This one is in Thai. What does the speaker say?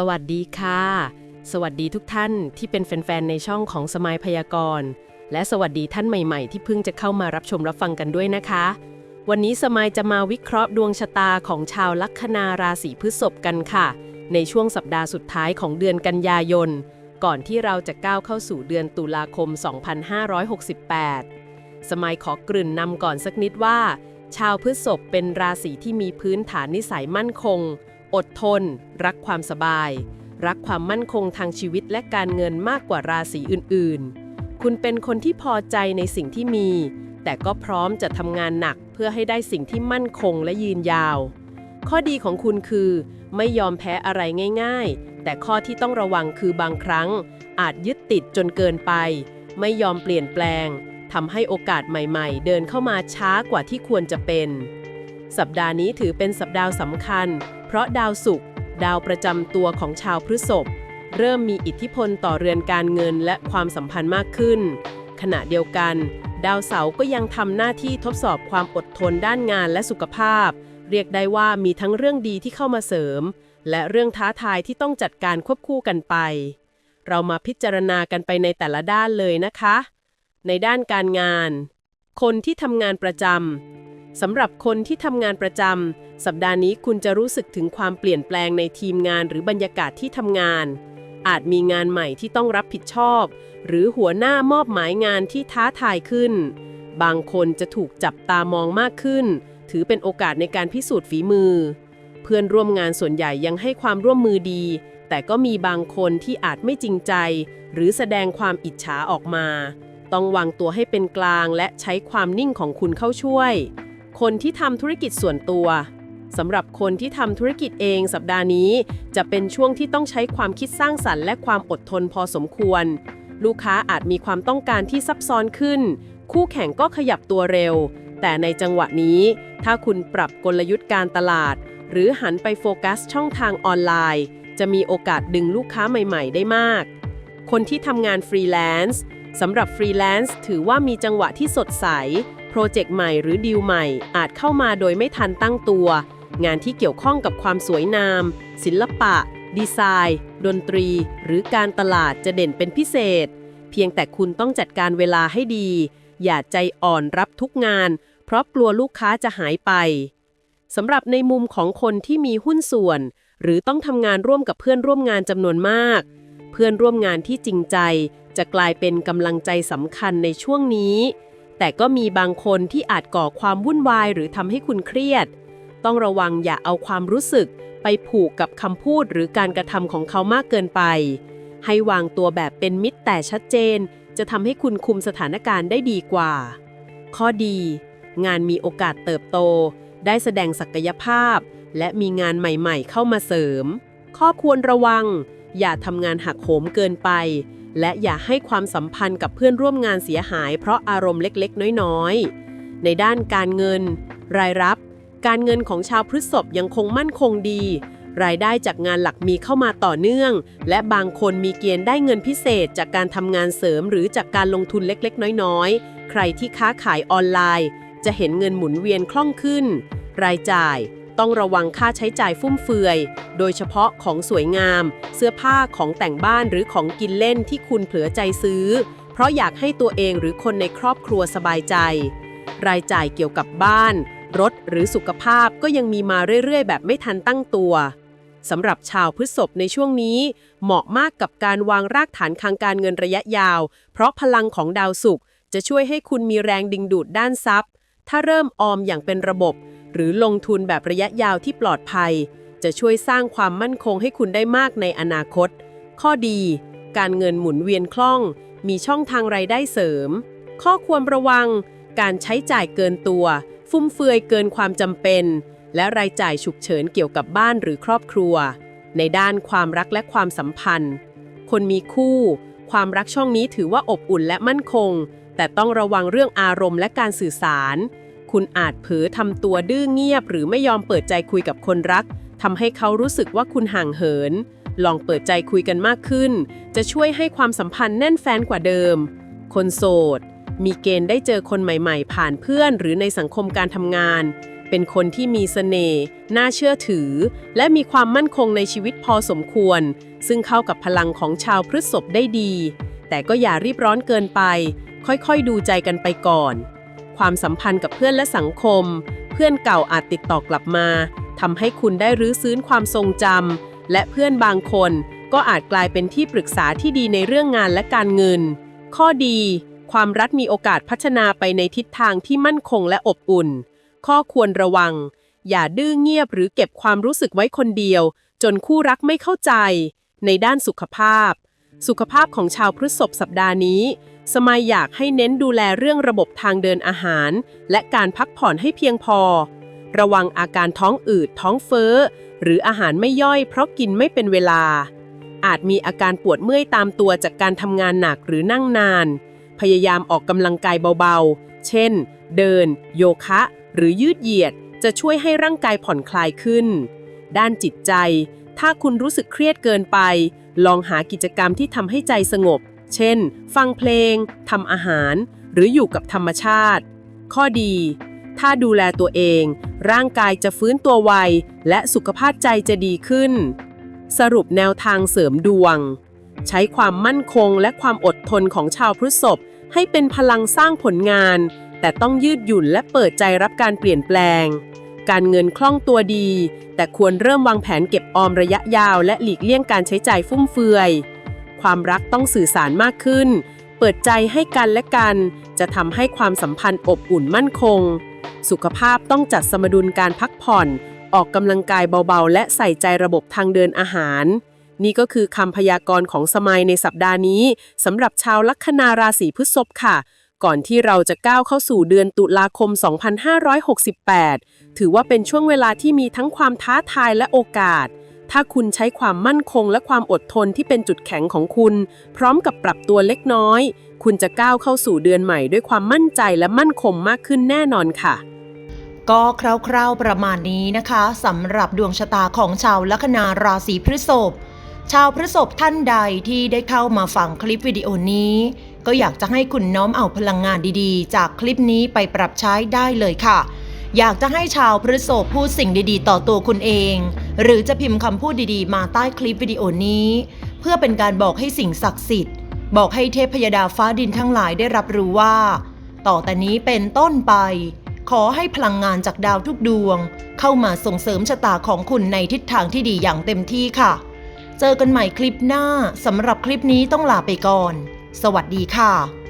สวัสดีค่ะ สวัสดีทุกท่านที่เป็นแฟนๆในช่องของสมายพยากรณ์ และสวัสดีท่านใหม่ๆ ที่เพิ่งจะเข้ามารับชมรับฟังกันด้วยนะคะ วันนี้สมายจะมาวิเคราะห์ดวงชะตาของชาวลัคนาราศีพฤษภกันค่ะ ในช่วงสัปดาห์สุดท้ายของเดือนกันยายน ก่อนที่เราจะก้าวเข้าสู่เดือนตุลาคม 2568 สมัยขอกริ่นนำก่อนสักนิดว่า ชาวพฤษภเป็นราศีที่มีพื้นฐานนิสัยมั่นคง อดทน รักความสบาย รักความมั่นคงทางชีวิตและการเงินมากกว่าราศีอื่นๆ คุณเป็นคนที่พอใจในสิ่งที่มี แต่ก็พร้อมจะทำงานหนักเพื่อให้ได้สิ่งที่มั่นคงและยืนยาว ข้อดีของคุณคือ ไม่ยอมแพ้อะไรง่าย ๆ แต่ข้อที่ต้องระวังคือบางครั้ง อาจยึดติดจนเกินไป ไม่ยอมเปลี่ยนแปลงทำให้โอกาสใหม่ๆ เดินเข้ามาช้ากว่าที่ควรจะเป็น สัปดาห์นี้ถือเป็นสัปดาห์สำคัญ ราะดาวศุกร์ดาวประจำตัวของชาวพฤษภเริ่มมีอิทธิพลต่อเรือนการเงินและความสัมพันธ์มากขึ้น ขณะเดียวกัน ดาวเสาร์ก็ยังทำหน้าที่ทดสอบความอดทนด้านงานและสุขภาพ เรียกได้ว่ามีทั้งเรื่องดีที่เข้ามาเสริม และเรื่องท้าทายที่ต้องจัดการควบคู่กันไป เรามาพิจารณากันไปในแต่ละด้านเลยนะคะ ในด้านการงาน คนที่ทำงานประจำ สำหรับคนที่ทำงานประจำสัปดาห์นี้คุณจะรู้สึกถึงความเปลี่ยนแปลงในทีมงานหรือบรรยากาศที่ทำงาน อาจมีงานใหม่ที่ต้องรับผิดชอบ หรือหัวหน้ามอบหมายงานที่ท้าทายขึ้น บางคนจะถูกจับตามองมากขึ้น ถือเป็นโอกาสในการพิสูจน์ฝีมือ เพื่อนร่วมงานส่วนใหญ่ยังให้ความร่วมมือดี แต่ก็มีบางคนที่อาจไม่จริงใจ หรือแสดงความอิจฉาออกมา ต้องวางตัวให้เป็นกลางและใช้ความนิ่งของคุณเข้าช่วย คนที่ทำธุรกิจส่วนตัวสำหรับคนที่ทำธุรกิจเองสัปดาห์นี้ จะเป็นช่วงที่ต้องใช้ความคิดสร้างสรรค์และความอดทนพอสมควร ลูกค้าอาจมีความต้องการที่ซับซ้อนขึ้น คู่แข่งก็ขยับตัวเร็ว แต่ในจังหวะนี้ ถ้าคุณปรับกลยุทธ์การตลาด หรือหันไปโฟกัสช่องทางออนไลน์ จะมีโอกาสดึงลูกค้าใหม่ ๆ ได้มาก คนที่ทำงานฟรีแลนซ์สำหรับฟรีแลนซ์ถือว่ามีจังหวะที่สดใส รเจกต์ใหม่หรือดีลใหม่อาจเข้ามาโดยไม่ทันตั้งตัว งานที่เกี่ยวข้องกับความสวยงาม ศิลปะ ดีไซน์ ดนตรี หรือการตลาดจะเด่นเป็นพิเศษ เพียงแต่คุณต้องจัดการเวลาให้ดี อย่าใจอ่อนรับทุกงาน เพราะกลัวลูกค้าจะหายไปสำหรับในมุมของคนที่มีหุ้นส่วน หรือต้องทำงานร่วมกับเพื่อนร่วมงานจำนวนมาก เพื่อนร่วมงานที่จริงใจ จะกลายเป็นกำลังใจสำคัญในช่วงนี้ แต่ก็มีบางคนที่อาจก่อความวุ่นวายหรือทำให้คุณเครียด ต้องระวังอย่าเอาความรู้สึกไปผูกกับคำพูดหรือการกระทำของเขามากเกินไป ให้วางตัวแบบเป็นมิตรแต่ชัดเจน จะทำให้คุณคุมสถานการณ์ได้ดีกว่า ข้อดี งานมีโอกาสเติบโต ได้แสดงศักยภาพ และมีงานใหม่ๆ เข้ามาเสริม ข้อควรระวัง อย่าทำงานหักโหมเกินไป และอย่าให้ความสัมพันธ์กับเพื่อนร่วมงานเสียหาย เพราะอารมณ์เล็กๆ น้อยๆ ในด้านการเงิน รายรับ การเงินของชาวพฤษภยังคงมั่นคงดี รายได้จากงานหลักมีเข้ามาต่อเนื่อง และบางคนมีเกณฑ์ได้เงินพิเศษ จากการทำงานเสริมหรือจากการลงทุนเล็กๆ น้อยๆ ใครที่ค้าขายออนไลน์ จะเห็นเงินหมุนเวียนคล่องขึ้น รายจ่าย ต้องระวังค่าใช้จ่ายฟุ่มเฟือย โดยเฉพาะของสวยงาม เสื้อผ้าของแต่งบ้านหรือของกินเล่นที่คุณเผลอใจซื้อ เพราะอยากให้ตัวเองหรือคนในครอบครัวสบายใจ รายจ่ายเกี่ยวกับบ้าน รถหรือสุขภาพก็ยังมีมาเรื่อยๆ แบบไม่ทันตั้งตัวสำหรับชาวพฤษภในช่วงนี้ เหมาะมากกับการวางรากฐานทางการเงินระยะยาว เพราะพลังของดาวศุกร์จะช่วยให้คุณมีแรงดึงดูดด้านทรัพย์ ถ้าเริ่มออมอย่างเป็นระบบ หรือลงทุนแบบระยะยาวที่ปลอดภัย จะช่วยสร้างความมั่นคงให้คุณได้มากในอนาคต ข้อดี การเงินหมุนเวียนคล่อง มีช่องทางไรายได้เสริม ข้อควรระวัง การใช้จ่ายเกินตัว ฟุ่มเฟือยเกินความจำเป็น และรายจ่ายฉุกเฉินเกี่ยวกับบ้านหรือครอบครัว ในด้านความรักและความสัมพันธ์ คนมีคู่ ความรักช่องนี้ถือว่าอบอุ่นและมั่นคง แต่ต้องระวังเรื่องอารมณ์และการสื่อสาร คุณอาจเผลอทำตัวดื้อเงียบ หรือไม่ยอมเปิดใจคุยกับคนรักทำให้เขารู้สึกว่าคุณห่างเหิน ลองเปิดใจคุยกันมากขึ้น จะช่วยให้ความสัมพันธ์แน่นแฟนกว่าเดิม คนโสด มีเกณฑ์ได้เจอคนใหม่ๆ ผ่านเพื่อน หรือในสังคมการทำงาน เป็นคนที่มีเสน่ห์น่าเชื่อถือ และมีความมั่นคงในชีวิตพอสมควร ซึ่งเข้ากับพลังของชาวพฤษภได้ดี แต่ก็อย่ารีบร้อนเกินไป ค่อยๆ ดูใจกันไปก่อน ความสัมพันธ์กับเพื่อนและสังคม เพื่อนเก่าอาจติดต่อกลับมาทำให้คุณได้รื้อฟื้นความทรงจำและเพื่อนบางคนก็อาจกลายเป็นที่ปรึกษาที่ดีในเรื่องงานและการเงิน ข้อดี ความรักมีโอกาสพัฒนาไปในทิศทางที่มั่นคงและอบอุ่น ข้อควรระวัง อย่าดื้อเงียบหรือเก็บความรู้สึกไว้คนเดียว จนคู่รักไม่เข้าใจ ในด้านสุขภาพ สุขภาพของชาวพฤษภสัปดาห์นี้ สมัยอยากให้เน้นดูแลเรื่องระบบทางเดินอาหาร และการพักผ่อนให้เพียงพอ ระวังอาการท้องอืดท้องเฟ้อ หรืออาหารไม่ย่อยเพราะกินไม่เป็นเวลา อาจมีอาการปวดเมื่อยตามตัวจากการทำงานหนักหรือนั่งนาน พยายามออกกำลังกายเบาๆ เช่น เดิน โยคะ หรือยืดเหยียด จะช่วยให้ร่างกายผ่อนคลายขึ้น ด้านจิตใจ ถ้าคุณรู้สึกเครียดเกินไป ลองหากิจกรรมที่ทำให้ใจสงบ เช่น ฟังเพลงทำอาหาร หรืออยู่กับธรรมชาติ ข้อดี ถ้าดูแลตัวเอง ร่างกายจะฟื้นตัวไว และสุขภาพใจจะดีขึ้น สรุปแนวทางเสริมดวง ใช้ความมั่นคงและความอดทนของชาวพฤษภให้เป็นพลังสร้างผลงาน แต่ต้องยืดหยุ่นและเปิดใจรับการเปลี่ยนแปลง การเงินคล่องตัวดี แต่ควรเริ่มวางแผนเก็บออมระยะยาว และหลีกเลี่ยงการใช้จ่ายฟุ่มเฟือย ความรักต้องสื่อสารมากขึ้น เปิดใจให้กันและกัน จะทำให้ความสัมพันธ์อบอุ่นมั่นคง สุขภาพต้องจัดสมดุลการพักผ่อน ออกกำลังกายเบาๆ และใส่ใจระบบทางเดินอาหาร นี่ก็คือคำพยากรณ์ของสมัยในสัปดาห์นี้สำหรับชาวลัคนาราศีพฤษภค่ะ ก่อนที่เราจะก้าวเข้าสู่เดือนตุลาคม 2568 ถือว่าเป็นช่วงเวลาที่มีทั้งความท้าทายและโอกาส ถ้าคุณใช้ความมั่นคงและความอดทนที่เป็นจุดแข็งของคุณ พร้อมกับปรับตัวเล็กน้อย คุณจะก้าวเข้าสู่เดือนใหม่ด้วยความมั่นใจและมั่นคงมากขึ้นแน่นอนค่ะ ก็คร่าวๆประมาณนี้นะคะสำหรับดวงชะตาของชาวลัคนาราศีพฤษภชาวพฤษภท่านใดที่ได้เข้ามาฟังคลิปวิดีโอนี้ ก็อยากจะให้คุณน้อมเอาพลังงานดีๆ จากคลิปนี้ไปปรับใช้ได้เลยค่ะ อยากจะให้ชาวพฤษภพูดสิ่งดีๆ ต่อตัวคุณเอง หรือจะพิมพ์คำพูดดีๆ มาใต้คลิปวิดีโอนี้ เพื่อเป็นการบอกให้สิ่งศักดิ์สิทธิ์ บอกให้เทพยดาฟ้าดินทั้งหลายได้รับรู้ว่า ต่อแต่นี้เป็นต้นไป ขอให้พลังงานจากดาวทุกดวง เข้ามาส่งเสริมชะตาของคุณในทิศทางที่ดีอย่างเต็มที่ค่ะ เจอกันใหม่คลิปหน้าสำหรับคลิปนี้ต้องลาไปก่อน สวัสดีค่ะ